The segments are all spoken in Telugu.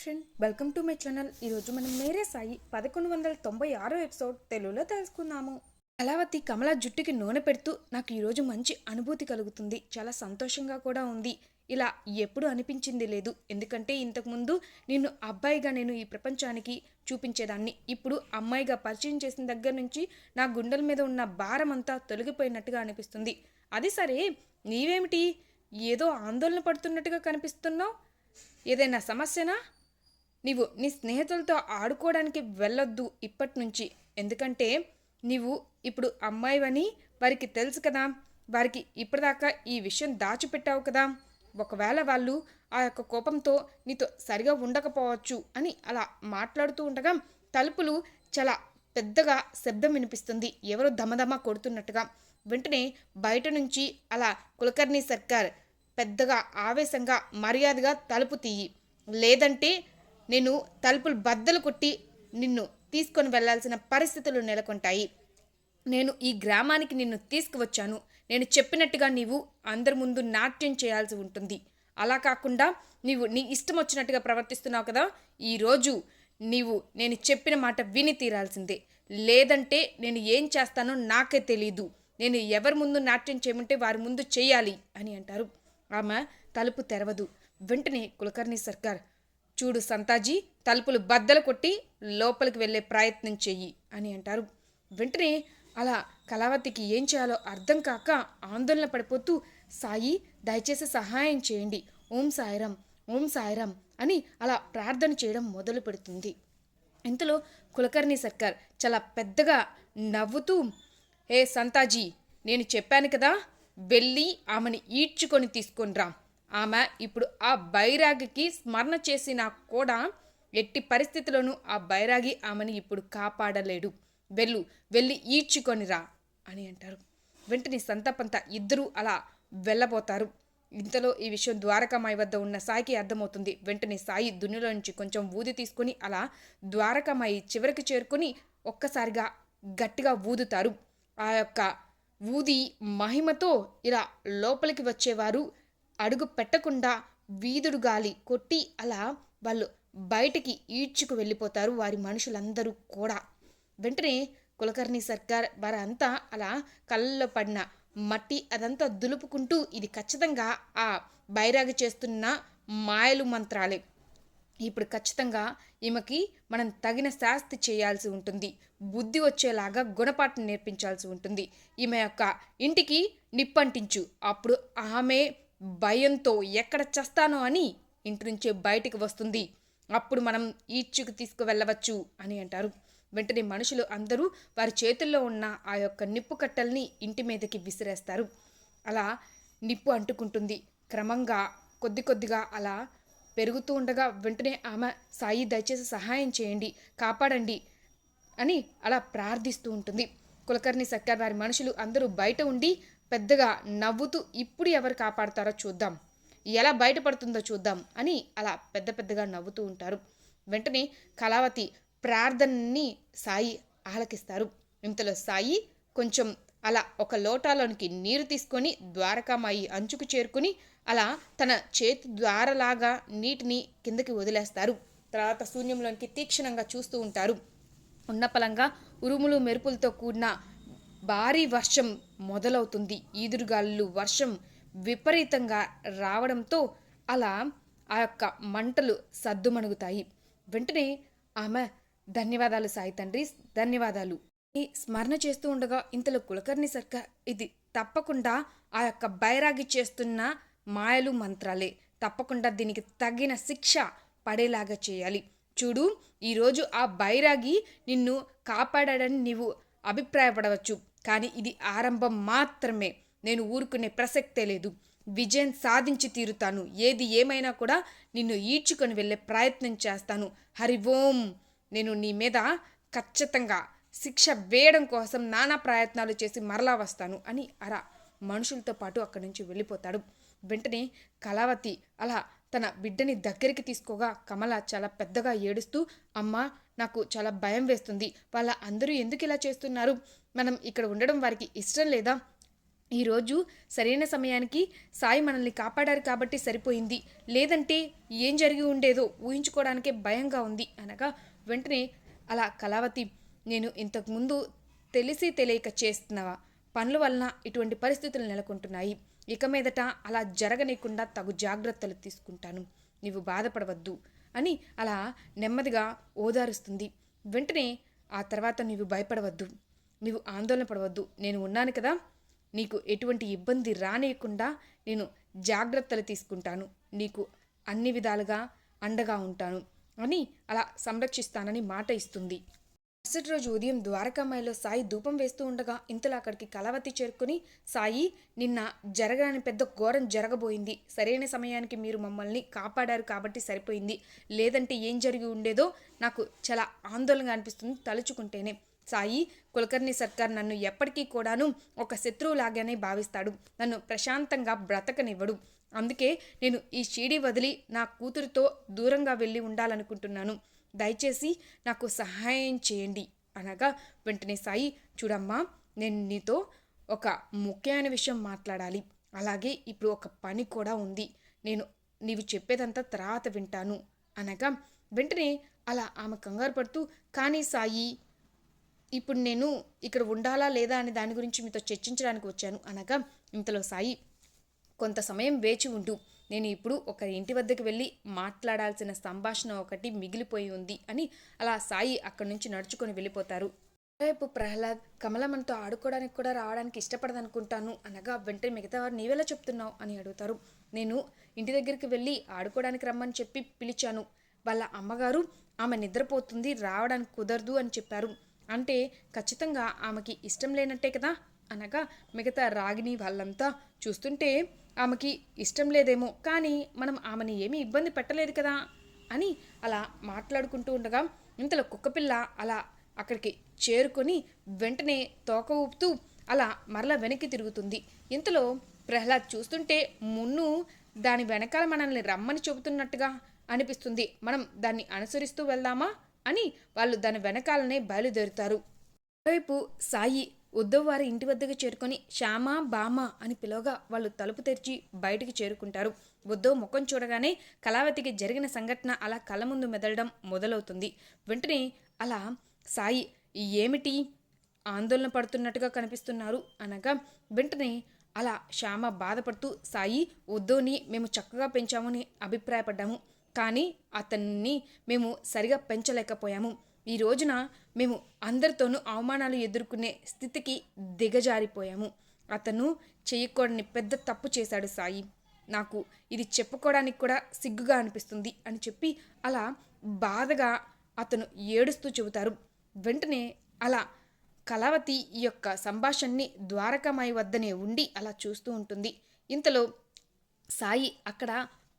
Friend welcome to my channel ఈరోజు మనం మేరే సాయి పదకొండు వందల తొంభై ఆరో ఎపిసోడ్ తెలుగులో తెలుసుకుందాము. కళావతి కమల జుట్టుకి నూనె పెడుతూ నాకు ఈరోజు మంచి అనుభూతి కలుగుతుంది. చాలా సంతోషంగా కూడా ఉంది. ఇలా ఎప్పుడు అనిపించింది లేదు. ఎందుకంటే ఇంతకుముందు నిన్ను అబ్బాయిగా నేను ఈ ప్రపంచానికి చూపించేదాన్ని. ఇప్పుడు అమ్మాయిగా పరిచయం చేసిన దగ్గర నుంచి నా గుండెల మీద ఉన్న భారం అంతా తొలగిపోయినట్టుగా అనిపిస్తుంది. అది సరే నీవేమిటి? ఏదో ఆందోళన పడుతున్నట్టుగా కనిపిస్తున్నావు? ఏదైనా సమస్యనా? నీవు నీ స్నేహితులతో ఆడుకోవడానికి వెళ్ళొద్దు ఇప్పటి నుంచి ఎందుకంటే నీవు ఇప్పుడు అమ్మాయివని వారికి తెలుసు కదా. వారికి ఇప్పటిదాకా ఈ విషయం దాచిపెట్టావు కదా. ఒకవేళ వాళ్ళు ఆ యొక్క కోపంతో నీతో సరిగా ఉండకపోవచ్చు అని అలా మాట్లాడుతూ ఉండగా తలుపులు చాలా పెద్దగా శబ్దం వినిపిస్తుంది. ఎవరో దమదమ కొడుతున్నట్టుగా. వెంటనే బయట నుంచి అలా కులకర్ణి సర్కార్ పెద్దగా ఆవేశంగా మర్యాదగా తలుపు తీయి. లేదంటే నేను తలుపులు బద్దలు కొట్టి నిన్ను తీసుకొని వెళ్ళాల్సిన పరిస్థితులు నెలకొంటాయి. నేను ఈ గ్రామానికి నిన్ను తీసుకువచ్చాను. నేను చెప్పినట్టుగా నీవు అందరి ముందు నాట్యం చేయాల్సి ఉంటుంది. అలా కాకుండా నీవు నీ ఇష్టం వచ్చినట్టుగా ప్రవర్తిస్తున్నావు కదా ఈరోజు నీవు నేను చెప్పిన మాట విని తీరాల్సిందే. లేదంటే నేను ఏం చేస్తానో నాకే తెలీదు. నేను ఎవరి ముందు నాట్యం చేయమంటే వారి ముందు చేయాలి అని అంటారు. ఆమె తలుపు తెరవదు. వెంటనే కులకర్ణి సర్కార్ చూడు సంతాజీ తలుపులు బద్దలు కొట్టి లోపలికి వెళ్ళే ప్రయత్నం చెయ్యి అని అంటారు. వెంటనే అలా కళావతికి ఏం చేయాలో అర్థం కాక ఆందోళన పడిపోతూ సాయి దయచేసి సహాయం చేయండి. ఓం సాయిరాం ఓం సాయిరాం అని అలా ప్రార్థన చేయడం మొదలు పెడుతుంది. ఇంతలో కులకర్ణి సర్కార్ చాలా పెద్దగా నవ్వుతూ హే సంతాజీ నేను చెప్పాను కదా వెళ్ళి ఆమెని ఈడ్చుకొని తీసుకొని రా. ఆమె ఇప్పుడు ఆ బైరాగికి స్మరణ చేసినా కూడా ఎట్టి పరిస్థితుల్లోనూ ఆ బైరాగి ఆమెని ఇప్పుడు కాపాడలేడు. వెళ్ళు వెళ్ళి ఈడ్చుకొని రా అని అంటారు. వెంటనే సంతపంత ఇద్దరూ అలా వెళ్ళబోతారు. ఇంతలో ఈ విషయం ద్వారకామాయి వద్ద ఉన్న సాయికి అర్థమవుతుంది. వెంటనే సాయి దున్నులో నుంచి కొంచెం ఊది తీసుకొని అలా ద్వారకామాయి చివరికి చేరుకొని ఒక్కసారిగా గట్టిగా ఊదుతారు. ఆ యొక్క ఊది మహిమతో ఇలా లోపలికి వచ్చేవారు. అడుగు పెట్టకుండా వీధుడు గాలి కొట్టి అలా వాళ్ళు బయటికి ఈడ్చుకు వెళ్ళిపోతారు వారి మనుషులందరూ కూడా. వెంటనే కులకర్ణి సర్కార్ వారంతా అలా కళ్ళలో పడిన మట్టి అదంతా దులుపుకుంటూ ఇది ఖచ్చితంగా ఆ బైరాగి చేస్తున్న మాయలు మంత్రాలే. ఇప్పుడు ఖచ్చితంగా ఈమెకి మనం తగిన శాస్తి చేయాల్సి ఉంటుంది. బుద్ధి వచ్చేలాగా గుణపాఠం నేర్పించాల్సి ఉంటుంది. ఈమె యొక్క ఇంటికి నిప్పంటించు. అప్పుడు ఆమె భయంతో ఎక్కడ చస్తానో అని ఇంటి నుంచే బయటికి వస్తుంది. అప్పుడు మనం ఈడ్చుకు తీసుకువెళ్ళవచ్చు అని అంటారు. వెంటనే మనుషులు అందరూ వారి చేతుల్లో ఉన్న ఆ యొక్క నిప్పు కట్టల్ని ఇంటి మీదకి విసిరేస్తారు. అలా నిప్పు అంటుకుంటుంది. క్రమంగా కొద్ది కొద్దిగా అలా పెరుగుతూ ఉండగా వెంటనే ఆమె సాయి దయచేసి సహాయం చేయండి కాపాడండి అని అలా ప్రార్థిస్తూ ఉంటుంది. కులకర్ణి సర్కార్ వారి మనుషులు అందరూ బయట ఉండి పెద్దగా నవ్వుతూ ఇప్పుడు ఎవరు కాపాడతారో చూద్దాం. ఎలా బయటపడుతుందో చూద్దాం అని అలా పెద్ద పెద్దగా నవ్వుతూ ఉంటారు. వెంటనే కళావతి ప్రార్థనని సాయి ఆలకిస్తారు. ఇంతలో సాయి కొంచెం అలా ఒక లోటాలోనికి నీరు తీసుకొని ద్వారకామాయి అంచుకు చేరుకుని అలా తన చేతి ద్వారలాగా నీటిని కిందకి వదిలేస్తారు. తర్వాత శూన్యంలోనికి తీక్షణంగా చూస్తూ ఉంటారు. ఉన్నపలంగా ఉరుములు మెరుపులతో కూడిన భారీ వర్షం మొదలవుతుంది. ఈదురుగాలు వర్షం విపరీతంగా రావడంతో అలా ఆ యొక్క మంటలు సద్దుమణుగుతాయి. వెంటనే ఆమె ధన్యవాదాలు సాయి తండ్రి ధన్యవాదాలు. ఈ స్మరణ చేస్తూ ఉండగా ఇంతలో కులకర్ణి సర్కార్ ఇది తప్పకుండా ఆ యొక్క బైరాగి చేస్తున్న మాయలు మంత్రాలే. తప్పకుండా దీనికి తగిన శిక్ష పడేలాగా చేయాలి. చూడు ఈరోజు ఆ బైరాగి నిన్ను కాపాడాడని నీవు అభిప్రాయపడవచ్చు. కానీ ఇది ఆరంభం మాత్రమే. నేను ఊరుకునే ప్రసక్తే లేదు. విజయం సాధించి తీరుతాను. ఏది ఏమైనా కూడా నిన్ను ఈడ్చుకొని వెళ్ళే ప్రయత్నం చేస్తాను. హరి ఓం! నేను నీ మీద ఖచ్చితంగా శిక్ష వేయడం కోసం నానా ప్రయత్నాలు చేసి మరలా వస్తాను అని అరా మనుషులతో పాటు అక్కడి నుంచి వెళ్ళిపోతాడు. వెంటనే కళావతి అలా తన బిడ్డని దగ్గరికి తీసుకోగా కమల చాలా పెద్దగా ఏడుస్తూ అమ్మ నాకు చాలా భయం వేస్తుంది. వాళ్ళ అందరూ ఎందుకు ఇలా చేస్తున్నారు? మనం ఇక్కడ ఉండడం వారికి ఇష్టం లేదా? ఈరోజు సరైన సమయానికి సాయి మనల్ని కాపాడారు కాబట్టి సరిపోయింది. లేదంటే ఏం జరిగి ఉండేదో ఊహించుకోవడానికే భయంగా ఉంది అనగా వెంటనే అలా కళావతి నేను ఇంతకుముందు తెలిసి తెలియక చేస్తున్నవా పనుల వలన ఇటువంటి పరిస్థితులు నెలకొంటున్నాయి. ఇక మీదట అలా జరగనీయకుండా తగు జాగ్రత్తలు తీసుకుంటాను. నీవు బాధపడవద్దు అని అలా నెమ్మదిగా ఓదారుస్తుంది. వెంటనే ఆ తర్వాత నీవు భయపడవద్దు. నువ్వు ఆందోళన పడవద్దు. నేను ఉన్నాను కదా. నీకు ఎటువంటి ఇబ్బంది రానియకుండా నేను జాగ్రత్తలు తీసుకుంటాను. నీకు అన్ని విధాలుగా అండగా ఉంటాను అని అలా సంరక్షిస్తానని మాట ఇస్తుంది. మరుసటి రోజు ఉదయం ద్వారకామాయిలో సాయి ధూపం వేస్తూ ఉండగా ఇంతలో అక్కడికి కలవతి చేరుకుని సాయి నిన్న జరగని పెద్ద ఘోరం జరగబోయింది. సరైన సమయానికి మీరు మమ్మల్ని కాపాడారు కాబట్టి సరిపోయింది. లేదంటే ఏం జరిగి ఉండేదో నాకు చాలా ఆందోళనగా అనిపిస్తుంది తలుచుకుంటేనే. సాయి కులకర్ణి సర్కార్ నన్ను ఎప్పటికీ కూడాను ఒక శత్రువులాగానే భావిస్తాడు. నన్ను ప్రశాంతంగా బ్రతకనివ్వడు. అందుకే నేను ఈ షీడీ వదిలి నా కూతురుతో దూరంగా వెళ్ళి ఉండాలనుకుంటున్నాను. దయచేసి నాకు సహాయం చేయండి. అనగా వెంటనే సాయి చూడమ్మా నేను నీతో ఒక ముఖ్యమైన విషయం మాట్లాడాలి. అలాగే ఇప్పుడు ఒక పని కూడా ఉంది. నేను నీవు చెప్పేదంతా తర్వాత వింటాను. అనగా వెంటనే అలా ఆమె కంగారు పడుతూ కానీ సాయి ఇప్పుడు నేను ఇక్కడ ఉండాలా లేదా అనే దాని గురించి మీతో చర్చించడానికి వచ్చాను. అనగా ఇంతలో సాయి కొంత సమయం వేచి ఉండు. నేను ఇప్పుడు ఒక ఇంటి వద్దకు వెళ్ళి మాట్లాడాల్సిన సంభాషణ ఒకటి మిగిలిపోయి ఉంది అని అలా సాయి అక్కడి నుంచి నడుచుకొని వెళ్ళిపోతారు. రేపు ప్రహ్లాద్ కమలమ్మతో ఆడుకోవడానికి కూడా రావడానికి ఇష్టపడదనుకుంటాను. అనగా వెంటనే మిగతా వారు నీవెలా చెప్తున్నావు అని అడుగుతారు. నేను ఇంటి దగ్గరికి వెళ్ళి ఆడుకోవడానికి రమ్మని చెప్పి పిలిచాను. వాళ్ళ అమ్మగారు ఆమె నిద్రపోతుంది రావడానికి కుదరదు అని చెప్పారు. అంటే ఖచ్చితంగా ఆమెకి ఇష్టం లేనట్టే కదా? అనగా మిగతా రాగిని వాళ్ళంతా చూస్తుంటే ఆమెకి ఇష్టం లేదేమో కానీ మనం ఆమెని ఏమీ ఇబ్బంది పెట్టలేదు కదా? అని అలా మాట్లాడుకుంటూ ఉండగా ఇంతలో కుక్కపిల్ల అలా అక్కడికి చేరుకొని వెంటనే తోక ఊపుతూ అలా మరల వెనక్కి తిరుగుతుంది. ఇంతలో ప్రహ్లాద్ చూస్తుంటే మున్ను దాని వెనకాల మనల్ని రమ్మని చెబుతున్నట్టుగా అనిపిస్తుంది. మనం దాన్ని అనుసరిస్తూ వెళ్దామా? అని వాళ్ళు దాని వెనకాలనే బయలుదేరుతారు. వైపు సాయి ఉద్దవ్ వారి ఇంటి వద్దకు చేరుకొని శ్యామ బామ అని పిలవగా వాళ్ళు తలుపు తెరిచి బయటికి చేరుకుంటారు. ఉద్దవ్ ముఖం చూడగానే కళావతికి జరిగిన సంఘటన అలా కళ్ళ ముందు మెదలడం మొదలవుతుంది. వెంటనే అలా సాయి ఏమిటి? ఆందోళన పడుతున్నట్టుగా కనిపిస్తున్నారు అనగా వెంటనే అలా శ్యామ బాధపడుతూ సాయి ఉద్దవ్ని మేము చక్కగా పెంచామని అభిప్రాయపడ్డాము. కానీ అతన్ని మేము సరిగా పెంచలేకపోయాము. ఈ రోజున మేము అందరితోనూ అవమానాలు ఎదుర్కొనే స్థితికి దిగజారిపోయాము. అతను చేయకూడని పెద్ద తప్పు చేశాడు సాయి. నాకు ఇది చెప్పుకోవడానికి కూడా సిగ్గుగా అనిపిస్తుంది అని చెప్పి అలా బాధగా అతను ఏడుస్తూ చెబుతారు. వెంటనే అలా కళావతి ఈ యొక్క సంభాషణని ద్వారకామాయి వద్దనే ఉండి అలా చూస్తూ ఉంటుంది. ఇంతలో సాయి అక్కడ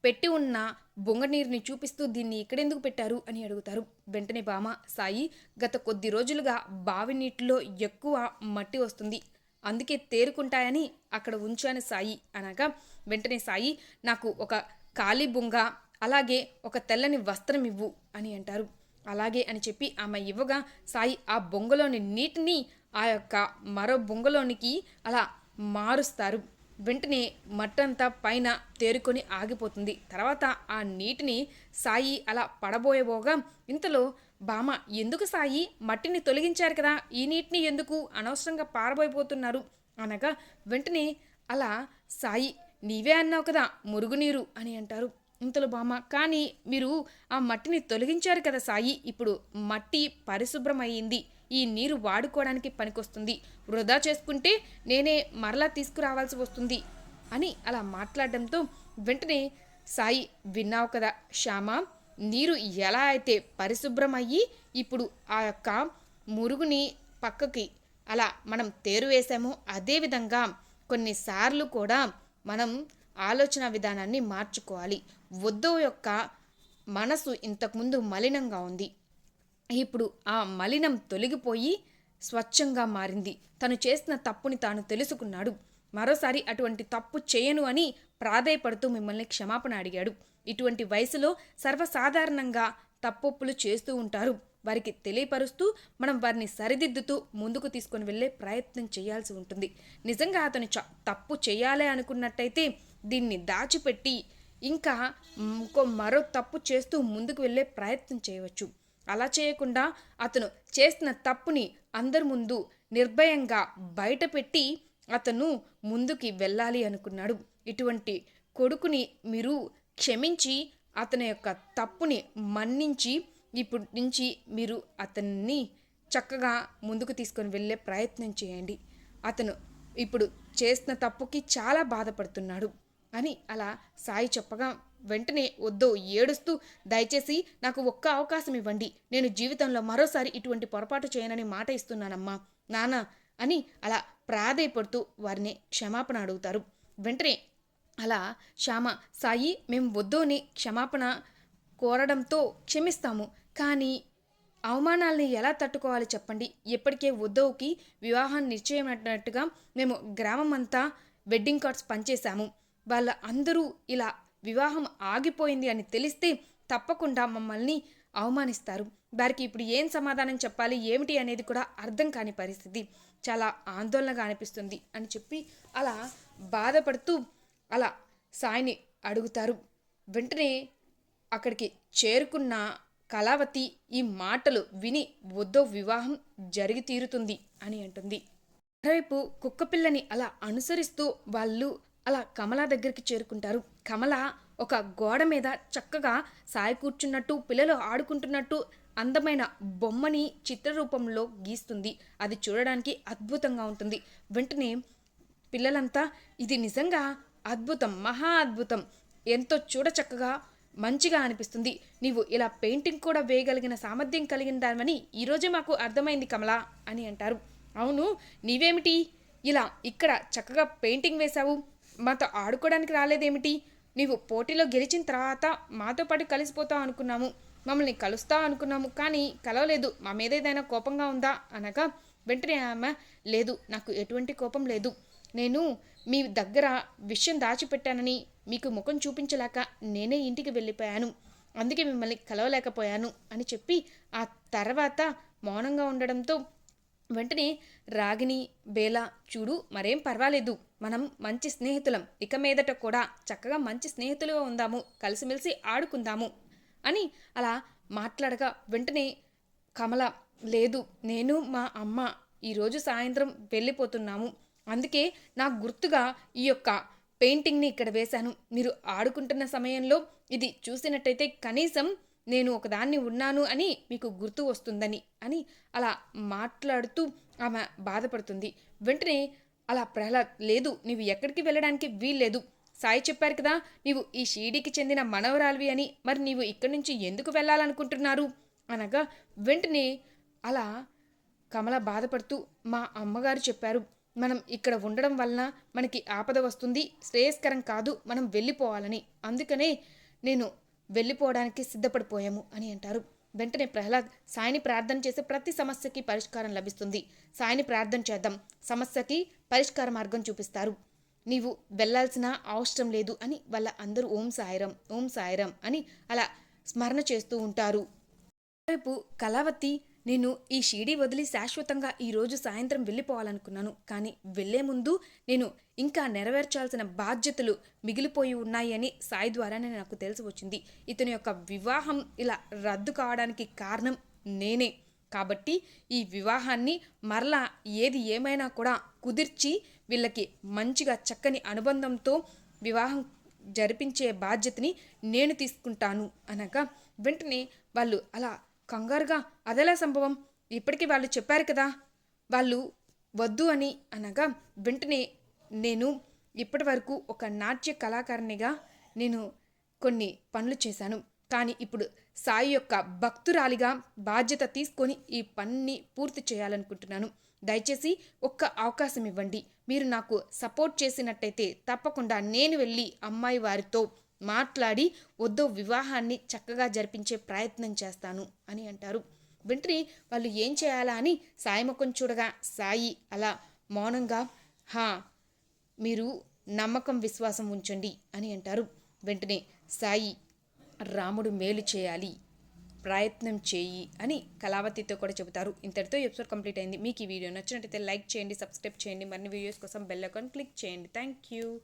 పెట్టి ఉన్న బొంగనీరుని చూపిస్తూ దీన్ని ఇక్కడెందుకు పెట్టారు అని అడుగుతారు. వెంటనే బామ సాయి గత కొద్ది రోజులుగా బావి నీటిలో ఎక్కువ మట్టి వస్తుంది. అందుకే తేరుకుంటాయని అక్కడ ఉంచాను సాయి అనగా వెంటనే సాయి నాకు ఒక ఖాళీ బొంగ అలాగే ఒక తెల్లని వస్త్రం ఇవ్వు అని అంటారు. అలాగే అని చెప్పి ఆమె ఇవ్వగా సాయి ఆ బొంగలోని నీటిని ఆ యొక్క మరో బొంగలోనికి అలా మారుస్తారు. వెంటనే మట్టంతా పైన తేరుకొని ఆగిపోతుంది. తర్వాత ఆ నీటిని సాయి అలా పడబోయబోగా ఇంతలో బామ ఎందుకు సాయి? మట్టిని తొలగించారు కదా ఈ నీటిని ఎందుకు అనవసరంగా పారబోయిపోతున్నారు? అనగా వెంటనే అలా సాయి నీవే అన్నావు కదా మురుగునీరు అని అంటారు. ఇంతలో బామ కానీ మీరు ఆ మట్టిని తొలగించారు కదా సాయి ఇప్పుడు మట్టి పరిశుభ్రమయ్యింది. ఈ నీరు వాడుకోవడానికి పనికొస్తుంది. వృధా చేసుకుంటే నేనే మరలా తీసుకురావాల్సి వస్తుంది అని అలా మాట్లాడడంతో వెంటనే సాయి విన్నావు కదా శ్యామ నీరు ఎలా అయితే పరిశుభ్రమయ్యి ఇప్పుడు ఆ యొక్క మురుగుని పక్కకి అలా మనం తేరు వేసామో అదేవిధంగా కొన్నిసార్లు కూడా మనం ఆలోచన విధానాన్ని మార్చుకోవాలి. వద్దు యొక్క మనసు ఇంతకుముందు మలినంగా ఉంది. ఇప్పుడు ఆ మలినం తొలగిపోయి స్వచ్ఛంగా మారింది. తను చేసిన తప్పుని తాను తెలుసుకున్నాడు. మరోసారి అటువంటి తప్పు చేయను అని ప్రాధేయపడుతూ మిమ్మల్ని క్షమాపణ అడిగాడు. ఇటువంటి వయసులో సర్వసాధారణంగా తప్పొప్పులు చేస్తూ ఉంటారు. వారికి తెలియపరుస్తూ మనం వారిని సరిదిద్దుతూ ముందుకు తీసుకొని వెళ్ళే ప్రయత్నం చేయాల్సి ఉంటుంది. నిజంగా అతను చ తప్పు చేయాలి అనుకున్నట్టయితే దీన్ని దాచిపెట్టి ఇంకా ఇంకో మరో తప్పు చేస్తూ ముందుకు వెళ్ళే ప్రయత్నం చేయవచ్చు. అలా చేయకుండా అతను చేసిన తప్పుని అందరి ముందు నిర్భయంగా బయటపెట్టి అతను ముందుకి వెళ్ళాలి అనుకున్నాడు. ఇటువంటి కొడుకుని మీరు క్షమించి అతని యొక్క తప్పుని మన్నించి ఇప్పటి నుంచి మీరు అతన్ని చక్కగా ముందుకు తీసుకొని వెళ్ళే ప్రయత్నం చేయండి. అతను ఇప్పుడు చేసిన తప్పుకి చాలా బాధపడుతున్నాడు అని అలా సాయి చెప్పగా వెంటనే వద్దో ఏడుస్తూ దయచేసి నాకు ఒక్క అవకాశం ఇవ్వండి. నేను జీవితంలో మరోసారి ఇటువంటి పొరపాటు చేయనని మాట ఇస్తున్నానమ్మా నాన్న అని అలా ప్రాధేయపడుతూ వారిని క్షమాపణ అడుగుతారు. వెంటనే అలా శ్యామ సాయి మేము వద్దోని క్షమాపణ కోరడంతో క్షమిస్తాము. కానీ అవమానాల్ని ఎలా తట్టుకోవాలి చెప్పండి? ఇప్పటికే ఉద్దవ్కి వివాహం నిశ్చయమైనట్టుగా మేము గ్రామం అంతా వెడ్డింగ్ కార్డ్స్ పనిచేశాము. వాళ్ళ అందరూ ఇలా వివాహం ఆగిపోయింది అని తెలిస్తే తప్పకుండా మమ్మల్ని అవమానిస్తారు. వారికి ఇప్పుడు ఏం సమాధానం చెప్పాలి ఏమిటి అనేది కూడా అర్థం కాని పరిస్థితి. చాలా ఆందోళనగా అనిపిస్తుంది అని చెప్పి అలా బాధపడుతూ అలా సాయిని అడుగుతారు. వెంటనే అక్కడికి చేరుకున్న కళావతి ఈ మాటలు విని వద్దో వివాహం జరిగి తీరుతుంది అని అంటుంది. మరోవైపు కుక్కపిల్లని అలా అనుసరిస్తూ వాళ్ళు అలా కమల దగ్గరికి చేరుకుంటారు. కమల ఒక గోడ మీద చక్కగా సాయి కూర్చున్నట్టు పిల్లలు ఆడుకుంటున్నట్టు అందమైన బొమ్మని చిత్రరూపంలో గీస్తుంది. అది చూడడానికి అద్భుతంగా ఉంటుంది. వెంటనే పిల్లలంతా ఇది నిజంగా అద్భుతం మహా అద్భుతం. ఎంతో చూడచక్కగా మంచిగా అనిపిస్తుంది. నీవు ఇలా పెయింటింగ్ కూడా వేయగలిగిన సామర్థ్యం కలిగిన దానివని ఈరోజే మాకు అర్థమైంది కమలా అని అంటారు. అవును నీవేమిటి? ఇలా ఇక్కడ చక్కగా పెయింటింగ్ వేశావు. మాతో ఆడుకోవడానికి రాలేదేమిటి? నీవు పోటీలో గెలిచిన తర్వాత మాతో పాటు కలిసిపోతావు అనుకున్నాము. మమ్మల్ని కలుస్తా అనుకున్నాము కానీ కలవలేదు. మా మీద ఏదైనా కోపంగా ఉందా? అనగా వెంటనే ఆమె లేదు నాకు ఎటువంటి కోపం లేదు. నేను మీ దగ్గర విషయం దాచిపెట్టానని మీకు ముఖం చూపించలేక నేనే ఇంటికి వెళ్ళిపోయాను. అందుకే మిమ్మల్ని కలవలేకపోయాను అని చెప్పి ఆ తర్వాత మౌనంగా ఉండడంతో వెంటనే రాగిని బేలా చూడు మరేం పర్వాలేదు. మనం మంచి స్నేహితులం. ఇక మీదట కూడా చక్కగా మంచి స్నేహితులుగా ఉందాము. కలిసిమెలిసి ఆడుకుందాము. అని అలా మాట్లాడగా వెంటనే కమల లేదు నేను మా అమ్మ ఈరోజు సాయంత్రం వెళ్ళిపోతున్నాము. అందుకే నాకు గుర్తుగా ఈ యొక్క పెయింటింగ్ని ఇక్కడ వేశాను. మీరు ఆడుకుంటున్న సమయంలో ఇది చూసినట్టయితే కనీసం నేను ఒకదాన్ని ఉన్నాను అని మీకు గుర్తు వస్తుందని అని అలా మాట్లాడుతూ ఆమె బాధపడుతుంది. వెంటనే అలా ప్రహ్లాద్ లేదు నీవు ఎక్కడికి వెళ్ళడానికి వీల్లేదు. సాయి చెప్పారు కదా నీవు ఈ షీడీకి చెందిన మనవరాలివి అని. మరి నీవు ఇక్కడి నుంచి ఎందుకు వెళ్ళాలనుకుంటున్నారు? అనగా వెంటనే అలా కమల బాధపడుతూ మా అమ్మగారు చెప్పారు మనం ఇక్కడ ఉండడం వలన మనకి ఆపద వస్తుంది శ్రేయస్కరం కాదు మనం వెళ్ళిపోవాలని. అందుకనే నేను వెళ్ళిపోవడానికి సిద్ధపడిపోయాము అని అంటారు. వెంటనే ప్రహ్లాద్ సాయిని ప్రార్థన చేసే ప్రతి సమస్యకి పరిష్కారం లభిస్తుంది. సాయిని ప్రార్థన చేద్దాం. సమస్యకి పరిష్కార మార్గం చూపిస్తారు. నీవు వెళ్ళాల్సిన అవసరం లేదు అని వాళ్ళ అందరూ ఓం సాయిరం ఓం సాయిరం అని అలా స్మరణ చేస్తూ ఉంటారు. రేపు కళావతి నేను ఈ షీడీ వదిలి శాశ్వతంగా ఈరోజు సాయంత్రం వెళ్ళిపోవాలనుకున్నాను. కానీ వెళ్ళే ముందు నేను ఇంకా నెరవేర్చాల్సిన బాధ్యతలు మిగిలిపోయి ఉన్నాయి అని సాయి ద్వారానే నాకు తెలిసి వచ్చింది. ఇతని యొక్క వివాహం ఇలా రద్దు కావడానికి కారణం నేనే. కాబట్టి ఈ వివాహాన్ని మరలా ఏది ఏమైనా కూడా కుదిర్చి వీళ్ళకి మంచిగా చక్కని అనుబంధంతో వివాహం జరిపించే బాధ్యతని నేను తీసుకుంటాను అనగా వెంటనే వాళ్ళు అలా కంగారుగా అదెలా సంభవం? ఇప్పటికీ వాళ్ళు చెప్పారు కదా. వాళ్ళు వద్దు అని అనగా వెంటనే నేను ఇప్పటి వరకు ఒక నాట్య కళాకారిణిగా నేను కొన్ని పనులు చేశాను. కానీ ఇప్పుడు సాయి యొక్క భక్తురాలిగా బాధ్యత తీసుకొని ఈ పనిని పూర్తి చేయాలనుకుంటున్నాను. దయచేసి ఒక్క అవకాశం ఇవ్వండి. మీరు నాకు సపోర్ట్ చేసినట్టయితే తప్పకుండా నేను వెళ్ళి అమ్మాయి వారితో మాట్లాడి వద్దో వివాహాన్ని చక్కగా జరిపించే ప్రయత్నం చేస్తాను అని అంటారు. వెంటనే వాళ్ళు ఏం చేయాలా అని సాయి ముఖం చూడగా సాయి అలా మౌనంగా హా మీరు నమ్మకం విశ్వాసం ఉంచండి అని అంటారు. వెంటనే సాయి రాముడు మేలు చేయాలి ప్రయత్నం చేయి అని కళావతితో కూడా చెబుతారు. ఇంతటితో ఎపిసోడ్ కంప్లీట్ అయింది. మీకు ఈ వీడియో నచ్చినట్టయితే లైక్ చేయండి సబ్స్క్రైబ్ చేయండి. మరిన్ని వీడియోస్ కోసం బెల్ అకౌంట్ క్లిక్ చేయండి. Thank you.